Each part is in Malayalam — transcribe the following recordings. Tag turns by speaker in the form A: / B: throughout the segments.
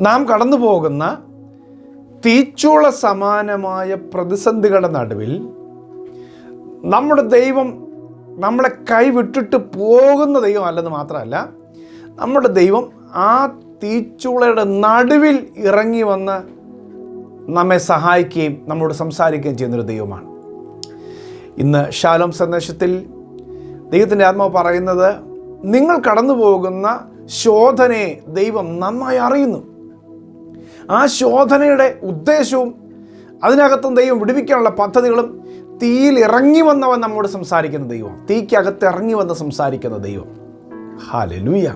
A: നാം കടന്നു പോകുന്ന തീച്ചൂള സമാനമായ പ്രതിസന്ധികളുടെ നടുവിൽ നമ്മുടെ ദൈവം നമ്മളെ കൈവിട്ടിട്ട് പോകുന്ന ദൈവം അല്ലെന്ന് മാത്രമല്ല നമ്മുടെ ദൈവം ആ തീച്ചൂളയുടെ നടുവിൽ ഇറങ്ങി വന്ന് നമ്മെ സഹായിക്കുകയും നമ്മോട് സംസാരിക്കുകയും ചെയ്യുന്നൊരു ദൈവമാണ്. ഇന്ന് ശാലോം സന്ദേശത്തിൽ ദൈവത്തിന്റെ ആത്മാവ് പറയുന്നത് നിങ്ങൾ കടന്നു പോകുന്ന ശോധനയെ ദൈവം നന്നായി അറിയുന്നു. ആ ശോധനയുടെ ഉദ്ദേശവും അതിനകത്തും ദൈവം വിടുവിക്കാനുള്ള പദ്ധതികളും തീയിൽ ഇറങ്ങി വന്നവൻ നമ്മോട് സംസാരിക്കുന്ന ദൈവം. തീക്കകത്ത് ഇറങ്ങി വന്ന് സംസാരിക്കുന്ന ദൈവം. ഹാലലൂയ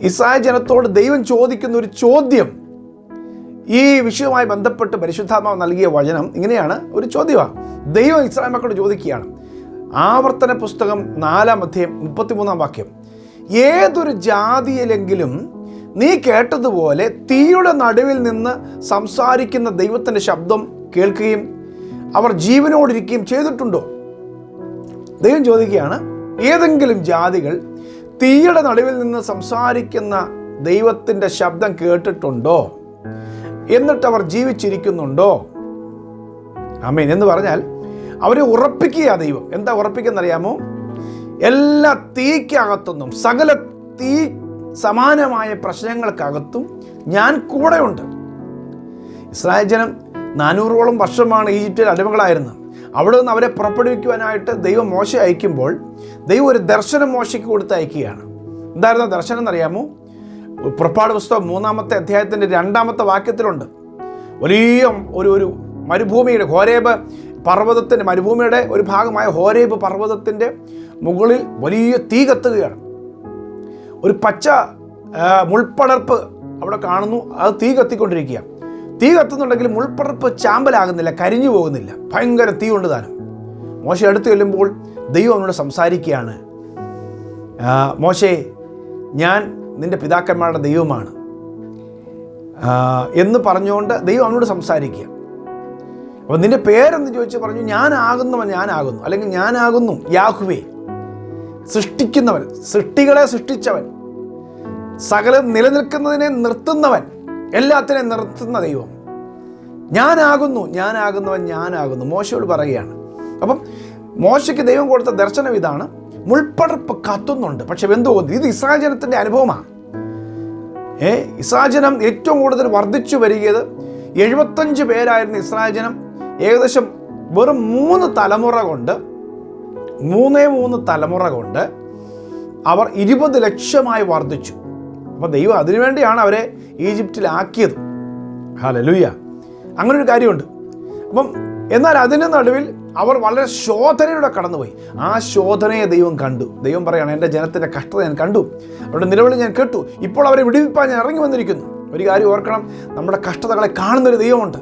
A: ഇസായ ജനത്തോട് ദൈവം ചോദിക്കുന്ന ഒരു ചോദ്യം ഈ വിഷയവുമായി ബന്ധപ്പെട്ട് പരിശുദ്ധാത്മാവ് നൽകിയ വചനം ഇങ്ങനെയാണ് ഒരു ചോദ്യമാണ് ദൈവം ഇസ്രായേൽ മക്കളോട് ചോദിക്കുകയാണ്. ആവർത്തന പുസ്തകം നാലാം അധ്യയം മുപ്പത്തിമൂന്നാം വാക്യം. ഏതൊരു ജാതിയിലെങ്കിലും നീ കേട്ടതുപോലെ തീയുടെ നടുവിൽ നിന്ന് സംസാരിക്കുന്ന ദൈവത്തിന്റെ ശബ്ദം കേൾക്കുകയും അവർ ജീവനോടിരിക്കുകയും ചെയ്തിട്ടുണ്ടോ? ദൈവം ചോദിക്കുകയാണ് ഏതെങ്കിലും ജാതികൾ തീയുടെ നടുവിൽ നിന്ന് സംസാരിക്കുന്ന ദൈവത്തിന്റെ ശബ്ദം കേട്ടിട്ടുണ്ടോ? എന്നിട്ട് അവർ ജീവിച്ചിരിക്കുന്നുണ്ടോ? അമീൻ എന്ന് പറഞ്ഞാൽ അവരെ ഉറപ്പിക്കുക ദൈവം. എന്താ ഉറപ്പിക്കുന്നറിയാമോ എല്ലാ തീക്കകത്തുനിന്നും സകല തീ സമാനമായ പ്രശ്നങ്ങൾക്കകത്തും ഞാൻ കൂടെയുണ്ട്. ഇസ്രായേൽ ജനം നാനൂറോളം വർഷമാണ് ഈജിപ്തിൽ അടിമകളായിരുന്നത്. അവിടെ നിന്ന് അവരെ പുറപ്പെടുവിക്കുവാനായിട്ട് ദൈവം മോശ അയക്കുമ്പോൾ ദൈവം ഒരു ദർശനം മോശയ്ക്ക് കൊടുത്ത് അയക്കുകയാണ്. എന്തായിരുന്നു ദർശനം എന്നറിയാമോ? പുറപ്പാട് പുസ്തകം മൂന്നാമത്തെ അധ്യായത്തിന്റെ രണ്ടാമത്തെ വാക്യത്തിലുണ്ട്. വലിയ ഒരു ഒരു മരുഭൂമിയുടെ ഹോരേബ് പർവതത്തിന്റെ മരുഭൂമിയുടെ ഒരു ഭാഗമായ ഹോരേബ് പർവതത്തിന്റെ മുകളിൽ വലിയ തീ കത്തുകയാണ്. ഒരു പച്ച മുൾപ്പടർപ്പ് അവിടെ കാണുന്നു. അത് തീ കത്തിക്കൊണ്ടിരിക്കുക തീ കത്തുന്നുണ്ടെങ്കിൽ മുൾപ്പടർപ്പ് ചാമ്പലാകുന്നില്ല കരിഞ്ഞു പോകുന്നില്ല. ഭയങ്കര തീ കൊണ്ട് താനും. മോശ അടുത്ത് ചെല്ലുമ്പോൾ ദൈവം അവനോട് സംസാരിക്കുകയാണ്. മോശേ ഞാൻ നിന്റെ പിതാക്കന്മാരുടെ ദൈവമാണ്. എന്ന് പറഞ്ഞുകൊണ്ട് ദൈവം അവനോട് സംസാരിക്കുക അപ്പോൾ നിന്റെ പേരെന്ന് ചോദിച്ച് പറഞ്ഞു? ഞാനാകുന്നവൻ ഞാനാകുന്നു. അല്ലെങ്കിൽ ഞാനാകുന്നു യാഹുവേ. സൃഷ്ടിക്കുന്നവൻ സൃഷ്ടികളെ സൃഷ്ടിച്ചവൻ സകലം നിലനിൽക്കുന്നതിനെ നിർത്തുന്നവൻ എല്ലാത്തിനെ നിർത്തുന്ന ദൈവം. ഞാനാകുന്നു ഞാനാകുന്നവൻ ഞാനാകുന്നു. മോശയോട് പറയുകയാണ്. അപ്പം മോശയ്ക്ക് ദൈവം കൊടുത്ത ദർശനം ഇതാണ്. മുൾപ്പടർപ്പ് കത്തുന്നുണ്ട്. പക്ഷെ വെന്തു ഇത് ഇസ്രായേൽ അനുഭവമാണ്. ഏ ഇസ്രായേൽ ജനം ഏറ്റവും കൂടുതൽ വർദ്ധിച്ചു വരികയത് എഴുപത്തഞ്ച് പേരായിരുന്നു ഇസ്രായേൽ ജനം. ഏകദേശം വെറും മൂന്ന് തലമുറ കൊണ്ട് മൂന്നേ മൂന്ന് തലമുറ കൊണ്ട് അവർ ഇരുപത് ലക്ഷമായി വർദ്ധിച്ചു. അപ്പോൾ ദൈവം അതിനുവേണ്ടിയാണ് അവരെ ഈജിപ്തിലാക്കിയത്. ഹലലുയ്യ അങ്ങനെ ഒരു കാര്യമുണ്ട്. അപ്പം എന്നാൽ അതിന് നടുവിൽ അവർ വളരെ ശോധനയിലൂടെ കടന്നുപോയി. ആ ശോധനയെ ദൈവം കണ്ടു. ദൈവം പറയാണ് എന്റെ ജനത്തിന്റെ കഷ്ടത ഞാൻ കണ്ടു. അവരുടെ നിലവിളി ഞാൻ കേട്ടു. ഇപ്പോൾ അവരെ വിടുവിപ്പാൻ ഞാൻ ഇറങ്ങി വന്നിരിക്കുന്നു. ഒരു കാര്യം ഓർക്കണം. നമ്മുടെ കഷ്ടതകളെ കാണുന്നൊരു ദൈവമുണ്ട്.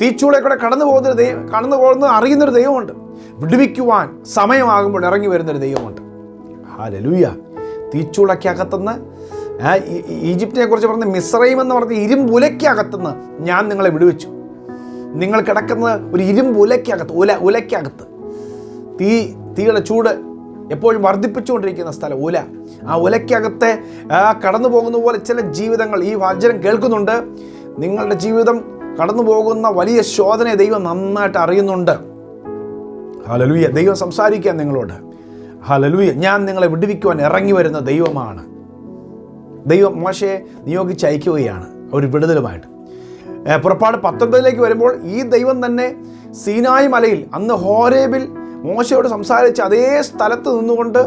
A: തീച്ചൂളെ കൂടെ കടന്നു പോകുന്നൊരു ദൈവം കടന്നു പോകുന്നത് അറിയുന്നൊരു ദൈവമുണ്ട്. വിടുവിക്കുവാൻ സമയമാകുമ്പോൾ ഇറങ്ങി വരുന്നൊരു ദൈവമുണ്ട്. ആ ലലൂയ തീച്ചൂളയ്ക്ക് അകത്തുനിന്ന് ഈ- ഈജിപ്തിനെ കുറിച്ച് പറഞ്ഞ മിസ്രൈം എന്ന് പറഞ്ഞ ഇരുമ്പുലയ്ക്കകത്തുനിന്ന് ഞാൻ നിങ്ങളെ വിടുവിച്ചു. നിങ്ങൾ കിടക്കുന്നത് ഒരു ഇരുമ്പുലയ്ക്കകത്ത് ഉല ഉലയ്ക്കകത്ത് തീ തീയുടെ ചൂട് എപ്പോഴും വർദ്ധിപ്പിച്ചുകൊണ്ടിരിക്കുന്ന സ്ഥലം ഉല. ആ ഉലയ്ക്കകത്തെ കടന്നു പോകുന്ന പോലെ ചില ജീവിതങ്ങൾ ഈ വചനം കേൾക്കുന്നുണ്ട്. നിങ്ങളുടെ ജീവിതം കടന്നു പോകുന്ന വലിയ ശോധനയെ ദൈവം നന്നായിട്ട് അറിയുന്നുണ്ട്. ഹലലൂയ ദൈവം സംസാരിക്കാൻ നിങ്ങളോട്. ഹലലൂയ ഞാൻ നിങ്ങളെ വിടുവിക്കുവാൻ ഇറങ്ങി വരുന്ന ദൈവമാണ്. ദൈവം മോശയെ നിയോഗിച്ച് അയക്കുകയാണ് ഒരു വിടുതലുമായിട്ട്. പുറപ്പാട് പത്തൊൻപതിലേക്ക് വരുമ്പോൾ ഈ ദൈവം തന്നെ സീനായി മലയിൽ അന്ന് ഹോരേബിൽ മോശയോട് സംസാരിച്ച അതേ സ്ഥലത്ത് നിന്നുകൊണ്ട്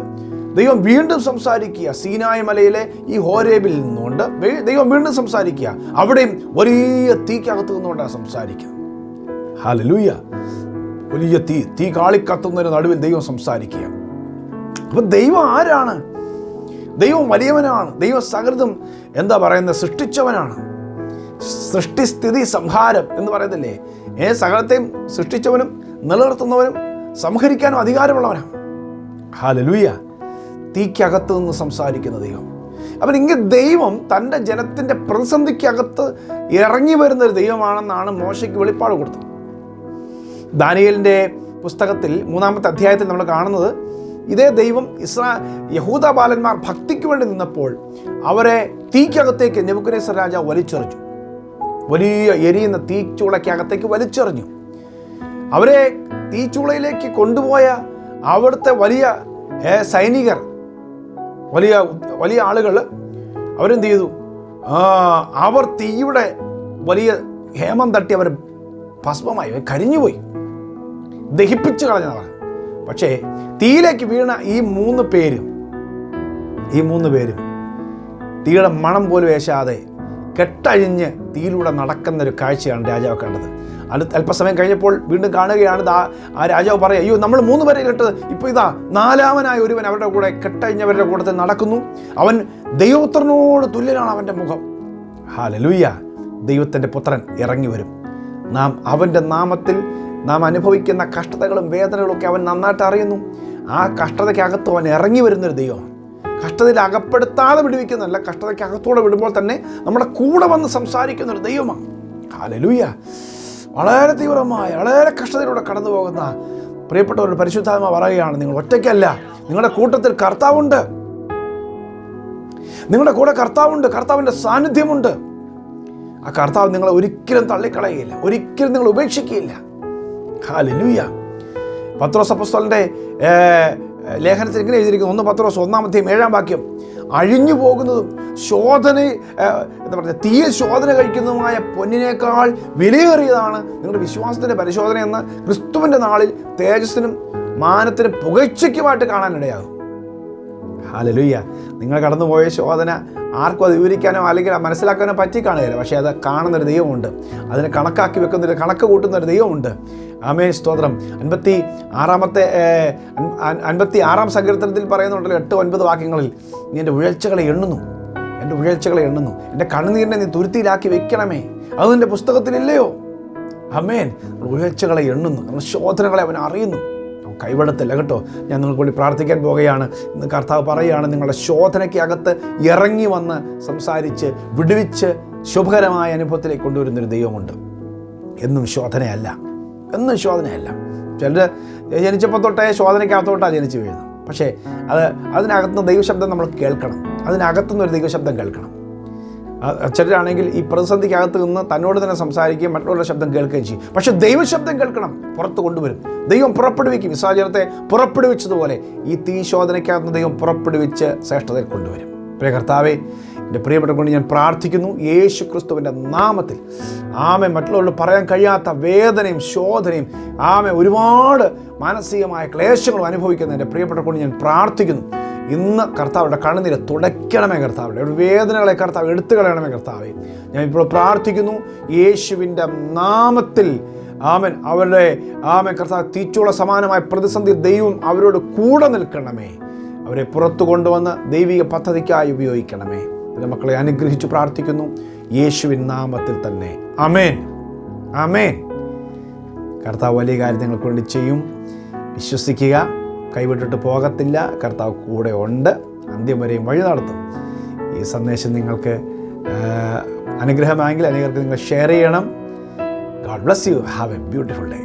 A: ദൈവം വീണ്ടും സംസാരിക്കുക. സീനായ മലയിലെ ഈ ഹോരേബിൽ നിന്നുകൊണ്ട് ദൈവം വീണ്ടും സംസാരിക്കുക. അവിടെയും വലിയ തീക്കകത്ത് നിന്നുകൊണ്ടാണ് സംസാരിക്കുക. ഹലലൂയ വലിയ തീ തീ കാളിക്കത്തുന്നതിന് നടുവിൽ ദൈവം സംസാരിക്കുക. അപ്പം ദൈവം ആരാണ്? ദൈവം വലിയവനാണ്. ദൈവം സകൃതം എന്താ പറയുന്നത്? സൃഷ്ടിച്ചവനാണ്. സൃഷ്ടിസ്ഥിതി സംഹാരം എന്ന് പറയുന്നില്ലേ? ഏ സകലത്തെയും സൃഷ്ടിച്ചവനും നിലനിർത്തുന്നവനും സംഹരിക്കാനും അധികാരമുള്ളവനാണ് ഹാലലൂയ. തീക്കകത്ത് നിന്ന് സംസാരിക്കുന്ന ദൈവം. അപ്പം ഇങ്ങനെ ദൈവം തന്റെ ജനത്തിന്റെ പ്രതിസന്ധിക്കകത്ത് ഇറങ്ങി വരുന്ന ഒരു ദൈവമാണെന്നാണ് മോശയ്ക്ക് വെളിപ്പാട് കൊടുത്തത്. ദാനിയലിന്റെ പുസ്തകത്തിൽ മൂന്നാമത്തെ അധ്യായത്തിൽ നമ്മൾ കാണുന്നത് ഇതേ ദൈവം ഇസ്രാ യഹൂദ ബാലന്മാർ ഭക്തിക്ക് വേണ്ടി നിന്നപ്പോൾ അവരെ തീക്കകത്തേക്ക് നെബുക്കനേശ്വര രാജാവ് വലിച്ചെറിഞ്ഞു വലിയ എരിയുന്ന തീച്ചൂളയ്ക്കകത്തേക്ക് വലിച്ചെറിഞ്ഞു. അവരെ തീച്ചൂളയിലേക്ക് കൊണ്ടുപോയ അവിടുത്തെ വലിയ സൈനികർ വലിയ വലിയ ആളുകൾ അവരെന്ത് ചെയ്തു? അവർ തീയുടെ വലിയ ഹേമം തട്ടി അവർ ഭസ്മമായി കരിഞ്ഞുപോയി. ദഹിപ്പിച്ചു കളഞ്ഞതാണ്. പക്ഷേ തീയിലേക്ക് വീണ ഈ മൂന്ന് പേരും ഈ മൂന്ന് പേരും തീയുടെ മണം പോലും വേശാതെ കെട്ടഴിഞ്ഞ് തീയിലൂടെ നടക്കുന്ന ഒരു കാഴ്ചയാണ് രാജാവ് കണ്ടത്. അത് അല്പസമയം കഴിഞ്ഞപ്പോൾ വീണ്ടും കാണുകയാണ് ആ ആ രാജാവ് പറയുക അയ്യോ നമ്മൾ മൂന്ന് പേരെ ഇട്ടത് ഇപ്പോൾ ഇതാ നാലാമനായ ഒരുവൻ അവരുടെ കൂടെ കെട്ടഴിഞ്ഞവരുടെ കൂടെ നടക്കുന്നു. അവൻ ദൈവപുത്രനോട് തുല്യനാണ് അവന്റെ മുഖം. ഹാലലൂയ്യ ദൈവത്തിന്റെ പുത്രൻ ഇറങ്ങി വരും. നാം അവന്റെ നാമത്തിൽ നാം അനുഭവിക്കുന്ന കഷ്ടതകളും വേദനകളും ഒക്കെ അവൻ നന്നായിട്ട് അറിയുന്നു. ആ കഷ്ടതയ്ക്കകത്ത് അവൻ ഇറങ്ങി വരുന്നൊരു ദൈവമാണ്. കഷ്ടതയിൽ അകപ്പെടുത്താതെ വിടുവിക്കുന്നതല്ല കഷ്ടതയ്ക്ക് അകത്തോടെ വിടുമ്പോൾ തന്നെ നമ്മുടെ കൂടെ വന്ന് സംസാരിക്കുന്ന ഒരു ദൈവമാണ്. ഹാലലൂയ വളരെ തീവ്രമായ വളരെ കഷ്ടതയിലൂടെ കടന്നു പോകുന്ന പ്രിയപ്പെട്ട ഒരു പരിശുദ്ധാത്മ പറയുകയാണ് നിങ്ങൾ ഒറ്റയ്ക്കല്ല നിങ്ങളുടെ കൂട്ടത്തിൽ കർത്താവുണ്ട്. നിങ്ങളുടെ കൂടെ കർത്താവുണ്ട് കർത്താവിന്റെ സാന്നിധ്യമുണ്ട്. ആ കർത്താവ് നിങ്ങളെ ഒരിക്കലും തള്ളിക്കളയുകയില്ല ഒരിക്കലും നിങ്ങൾ ഉപേക്ഷിക്കുകയില്ല. ഹാലലൂയ പത്രോസ് അപ്പസ്തോലിന്റെ ലേഖനത്തിൽ ഇങ്ങനെ എഴുതിയിരിക്കുന്നു. ഒന്ന് പത്ത് പത്രോസ് ഒന്നാമത്തെയും ഏഴാം വാക്യം. അഴിഞ്ഞു പോകുന്നതും ശോധന എന്താ പറയുക തീയ ശോധന കഴിക്കുന്നതുമായ പൊന്നിനേക്കാൾ വിലയേറിയതാണ് നിങ്ങളുടെ വിശ്വാസത്തിന്റെ പരിശോധന എന്ന് ക്രിസ്തുവിന്റെ നാളിൽ തേജസ്സിനും മാനത്തിനും പുകഴ്ചയ്ക്കുമായിട്ട് കാണാനിടയാകും. ഹാലലുയ്യ നിങ്ങൾ കടന്നുപോയ ശോധന ആർക്കും അത് വിവരിക്കാനോ അല്ലെങ്കിൽ മനസ്സിലാക്കാനോ പറ്റി കാണുകയില്ല പക്ഷേ അത് കാണുന്നൊരു ദൈവമുണ്ട്. അതിനെ കണക്കാക്കി വെക്കുന്നൊരു കണക്ക് കൂട്ടുന്നൊരു ദൈവമുണ്ട്. ആമേ സ്തോത്രം. അൻപത്തി ആറാമത്തെ അൻപത്തി ആറാം സങ്കീർത്തനത്തിൽ പറയുന്നുണ്ടല്ലോ എട്ട് ഒൻപത് വാക്യങ്ങളിൽ നീ എന്റെ ഉഴൽച്ചകളെ എണ്ണുന്നു. എന്റെ ഉഴൽച്ചകളെ എണ്ണുന്നു. എന്റെ കണ്ണുനീരിനെ നീ തുരുത്തിയിലാക്കി വെക്കണമേ. അത് നിന്റെ പുസ്തകത്തിലില്ലയോ? അമേൻ ഉഴൽച്ചകളെ എണ്ണുന്നു. ശോധനകളെ അവൻ അറിയുന്നു. കൈവിടത്തില്ല കേട്ടോ ഞാൻ നിങ്ങൾക്ക് വേണ്ടി പ്രാർത്ഥിക്കാൻ പോകുകയാണ് ഇന്ന് കർത്താവ് പറയുകയാണ് നിങ്ങളുടെ ശോധനയ്ക്ക് അകത്ത് ഇറങ്ങി വന്ന് സംസാരിച്ച് വിടുവിച്ച് ശുഭകരമായ അനുഭവത്തിലേക്ക് കൊണ്ടുവരുന്നൊരു ദൈവമുണ്ട്. എന്നും ശോധനയല്ല. എന്നും ശോധനയല്ല. ചിലർ ജനിച്ചപ്പോൾ തൊട്ടേ ശോധനയ്ക്കകത്തോട്ടാണ് ജനിച്ചു വീഴുന്നത്. പക്ഷേ അത് അതിനകത്തുനിന്ന് ദൈവശബ്ദം നമ്മൾ കേൾക്കണം. അതിനകത്തുനിന്ന് ഒരു ദൈവശബ്ദം കേൾക്കണം. ചിലരാണെങ്കിൽ ഈ പ്രതിസന്ധിക്കകത്ത് നിന്ന് തന്നോട് തന്നെ സംസാരിക്കുകയും മറ്റുള്ളവരുടെ ശബ്ദം കേൾക്കുകയും ചെയ്യും. പക്ഷെ ദൈവശബ്ദം കേൾക്കണം പുറത്ത് കൊണ്ടുവരും. ദൈവം പുറപ്പെടുവിക്കും. വിസാചനത്തെ പുറപ്പെടുവിച്ചതുപോലെ ഈ തീ ശോധനയ്ക്കകത്ത് ദൈവം പുറപ്പെടുവിച്ച് ശ്രേഷ്ഠതയിൽ കൊണ്ടുവരും. പ്രിയ കർത്താവെ എന്റെ പ്രിയപ്പെട്ട കൊണ്ട് ഞാൻ പ്രാർത്ഥിക്കുന്നു യേശു ക്രിസ്തുവിന്റെ നാമത്തിൽ ആമെ മറ്റുള്ളവരോട് പറയാൻ കഴിയാത്ത വേദനയും ശോധനയും ആമെ ഒരുപാട് മാനസികമായ ക്ലേശങ്ങളും അനുഭവിക്കുന്ന എന്റെ പ്രിയപ്പെട്ട കൊണ്ട് ഞാൻ പ്രാർത്ഥിക്കുന്നു. ഇന്ന് കർത്താവിടെ കണ്ണുനീര് തുടയ്ക്കണമേ കർത്താവിടെ വേദനകളെ കർത്താവ് എടുത്തു കളയണമേ കർത്താവെ. ഞാൻ ഇപ്പോൾ പ്രാർത്ഥിക്കുന്നു യേശുവിന്റെ നാമത്തിൽ ആമൻ. അവരുടെ ആമൻ കർത്താവ് തീച്ചുള്ള സമാനമായ പ്രതിസന്ധി ദൈവം അവരോട് കൂടെ നിൽക്കണമേ. അവരെ പുറത്തു കൊണ്ടുവന്ന് ദൈവിക പദ്ധതിക്കായി ഉപയോഗിക്കണമേ. എന്റെ മക്കളെ അനുഗ്രഹിച്ച് പ്രാർത്ഥിക്കുന്നു യേശുവിൻ നാമത്തിൽ തന്നെ. അമേൻ അമേൻ കർത്താവ് വലിയ കാര്യം നിങ്ങൾക്ക് വേണ്ടി ചെയ്യും. വിശ്വസിക്കുക. കൈവിട്ടിട്ട് പോകത്തില്ല. കർത്താവ് കൂടെ ഉണ്ട്. അന്ത്യം വരെയും വഴി നടത്തും. ഈ സന്ദേശം നിങ്ങൾക്ക് അനുഗ്രഹമായെങ്കിൽ അനേകർക്ക് നിങ്ങൾ ഷെയർ ചെയ്യണം. God bless you have a beautiful day